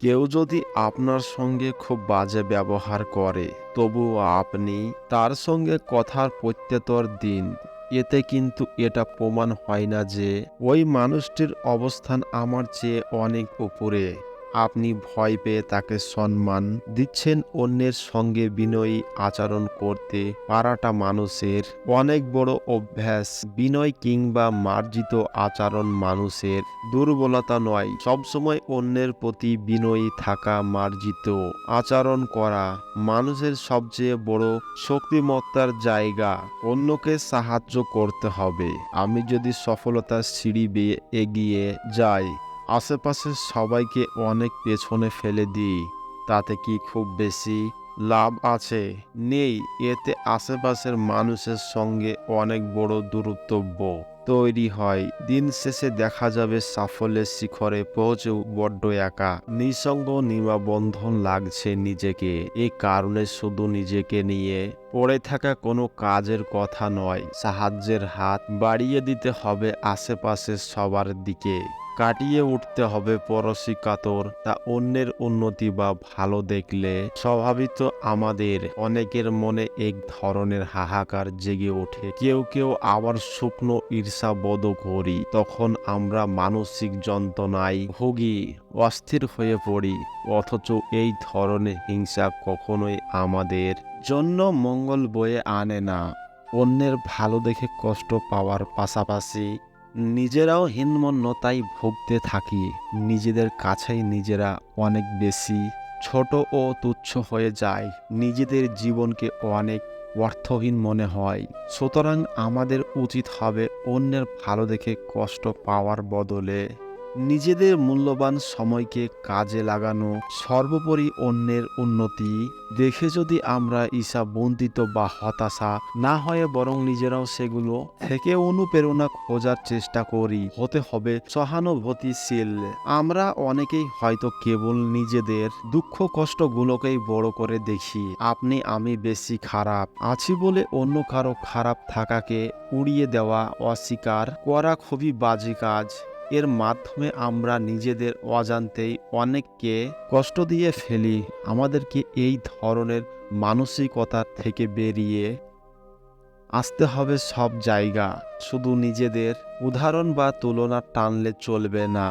কেউ যদি আপনার সঙ্গে খুব বাজে ব্যবহার করে, তবুও আপনি তার সঙ্গে কথার প্রত্যেতর দিন। এতে কিন্তু এটা প্রমাণ হয় না যে, ওই মানুষটির অবস্থান আমার চেয়ে অনেক উপরে। আপনি ভয় পেয়ে তাকে সম্মান দিচ্ছেন অন্যের সঙ্গে বিনয়ী আচরণ করতে পারাটা মানুষের অনেক বড় অভ্যাস। বিনয় কিংবা মার্জিত আচরণ মানুষের দুর্বলতা নয়। সবসময় অন্যের প্রতি বিনয়ী থাকা মার্জিত আচরণ করা মানুষের সবচেয়ে বড় শক্তিমত্তার জায়গা। অন্যকে সাহায্য করতে হবে। আমি যদি সফলতার সিঁড়ি বেয়ে এগিয়ে যাই আশেপাশের সবাইকে অনেক পেছনে ফেলে দিই, তাতে কি খুব বেশি লাভ আছে? নেই, এতে আশেপাশের মানুষের সঙ্গে অনেক বড় দূরত্ব তৈরি হয়। দিন শেষে দেখা যাবে সাফল্যের শিখরে পৌঁছেও বড্ড একা। নিঃসঙ্গ নিমাবন্ধন লাগছে নিজেকে। এ কারণে শুধু নিজেকে নিয়ে পড়ে থাকা কোনো কাজের কথা নয়। সাহায্যের হাত বাড়িয়ে দিতে হবে আশেপাশের সবার দিকে। কাটিয়ে উঠতে হবে পরশি কাতর। তা অন্যের উন্নতি বা ভালো দেখলে স্বভাবিত আমাদের। অনেকের মনে এক ধরনের হাহাকার জেগে ওঠে। কেউ কেউ আবার শুকনো ঈর্ষা বোধ করি। তখন আমরা মানসিক যন্ত্রণায় ভুগি, অস্থির হয়ে পড়ি। অথচ এই ধরনের হিংসা কখনোই আমাদের জন্য মঙ্গল বয়ে আনে না। অন্যের ভালো দেখে কষ্ট পাওয়ার পাশাপাশি নিজেরাও হীনমন্যতায় ভুগতে থাকি। নিজেদের কাছেই নিজেরা অনেক বেশি, ছোট ও তুচ্ছ হয়ে যায়। নিজেদের জীবনকে অনেক অর্থহীন মনে হয়। সুতরাং আমাদের উচিত হবে অন্যের ভালো দেখে কষ্ট পাওয়ার বদলে নিজেদের মূল্যবান সময়কে কাজে লাগানো সর্বোপরি অন্যের উন্নতি। দেখে যদি আমরা ঈশা বন্দিত বা হতাশা না হয়ে বরং নিজেরাও সেগুলো থেকে অনুপ্রেরণা খোঁজার চেষ্টা করি, হতে হবে সহানুভূতিশীল। আমরা অনেকেই হয়তো কেবল নিজেদের দুঃখ কষ্টগুলোকেই বড় করে দেখি। আপনি, আমি বেশি খারাপ। আছি বলে অন্য কারও খারাপ থাকাকে উড়িয়ে দেওয়া অস্বীকার করা খুবই বাজে কাজ। এর মাধ্যমে আমরা নিজেদের অজান্তেই অনেককে কষ্ট দিয়ে ফেলি, আমাদেরকে এই ধরনের মানসিকতা থেকে বেরিয়ে আসতে হবে সব জায়গা। শুধু নিজেদের উদাহরণ বা তুলনা টানলে চলবে না।